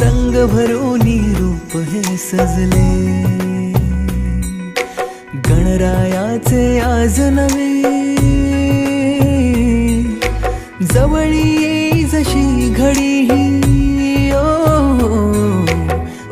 रंग भरून रूप हे सजले. गणरायाचे आज नवे. जवळी येई जशी घडी ही ओ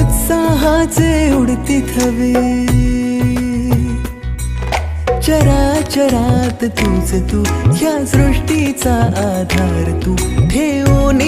उत्साहाचे उडती थवे. चराचरात तूच तू या सृष्टीचा आधार तू ठेवून